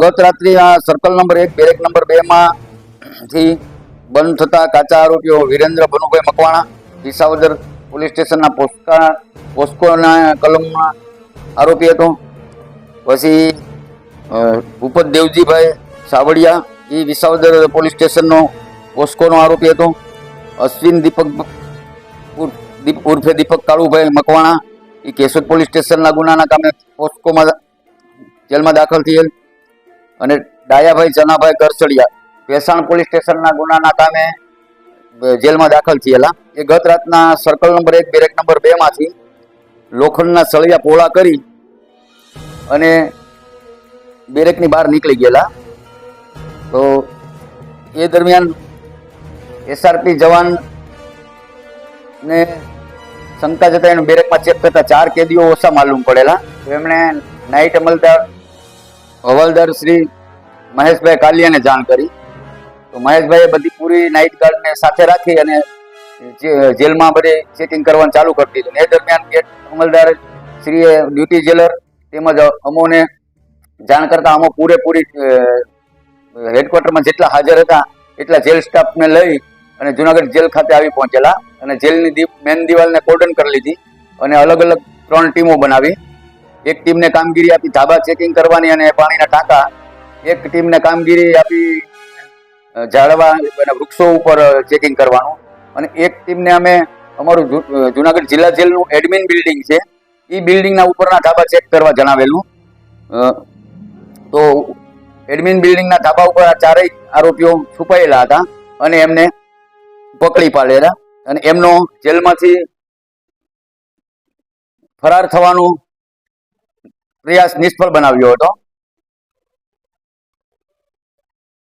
ગત રાત્રિ આ સર્કલ નંબર એક, બેરેક નંબર બેમાં થી બંધ થતા કાચા આરોપીઓ વિરેન્દ્ર ભનુભાઈ મકવાણા, વિસાવદર પોલીસ સ્ટેશનના પોસ્કા પોસ્કોના કલમમાં આરોપી હતો. પછી ભૂપત દેવજીભાઈ સાવડિયા એ વિસાવદર પોલીસ સ્ટેશનનો પોસ્કોનો આરોપી હતો. અશ્વિન દીપક ઉર્ફ- દીપ- ઉર્ફે દીપક કાળુભાઈ મકવાણા એ કેશોદ પોલીસ સ્ટેશનના ગુનાના કામે પોસ્કોમાં, જેલમાં દાખલ થયેલ. અને ડાયાભાઈ ચનાભાઈ કરસડિયા ભેસાણ પોલીસ સ્ટેશનના ગુનાના કામે જેલમાં દાખલ થયેલા. એ ગત રાતના સર્કલ નંબર એક બેરેક નંબર બે માંથી લોખંડના સળિયા પોળા કરી અને બેરેકની બહાર નીકળી ગયેલા. તો એ દરમિયાન એસઆરપી જવાન ને શંકા જતા એને બેરેકમાં ચેક કરતા ચાર કેદીઓ ઓછા માલુમ પડેલા. એમણે નાઇટ અમલદાર હવાલદાર શ્રી મહેશભાઈ કાલિયાને જાણ કરી. તો મહેશભાઈએ બધી પૂરી નાઇટ ગાર્ડને સાથે રાખી અને જેલમાં બધી ચેકિંગ કરવાનું ચાલુ કરી દીધું. એ દરમિયાન ગેટ અમલદાર શ્રીએ ડ્યુટી જેલર તેમજ અમોને જાણ કરતા અમો પૂરેપૂરી હેડક્વાર્ટરમાં જેટલા હાજર હતા, એટલા જેલ સ્ટાફને લઈ અને જુનાગઢ જેલ ખાતે આવી પહોંચેલા અને જેલની મેન દિવાલને કોર્ડન કરી લીધી અને અલગ અલગ ત્રણ ટીમો બનાવી. એક ટીમને કામગીરી આપી ધાબા ચેકિંગ કરવાની અને પાણીના ટાંકા, એક ટીમને કામગીરી આપી ઝાડવા વૃક્ષો ઉપર ચેકિંગ કરવાનું. અને એક ટીમને અમે, અમારું જુનાગઢ જિલ્લા જેલનું એડમિન બિલ્ડિંગ છે. એ બિલ્ડિંગના ઉપરના ધાબા ચેક કરવા જણાવેલું. તો એડમિન બિલ્ડિંગના ધાબા ઉપર આ ચારેય આરોપીઓ છુપાયેલા હતા અને એમને પકડી પાડેલા. અને એમનો જેલમાંથી ફરાર થવાનો પ્રયાસ નિષ્ફળ બનાવ્યો હતો.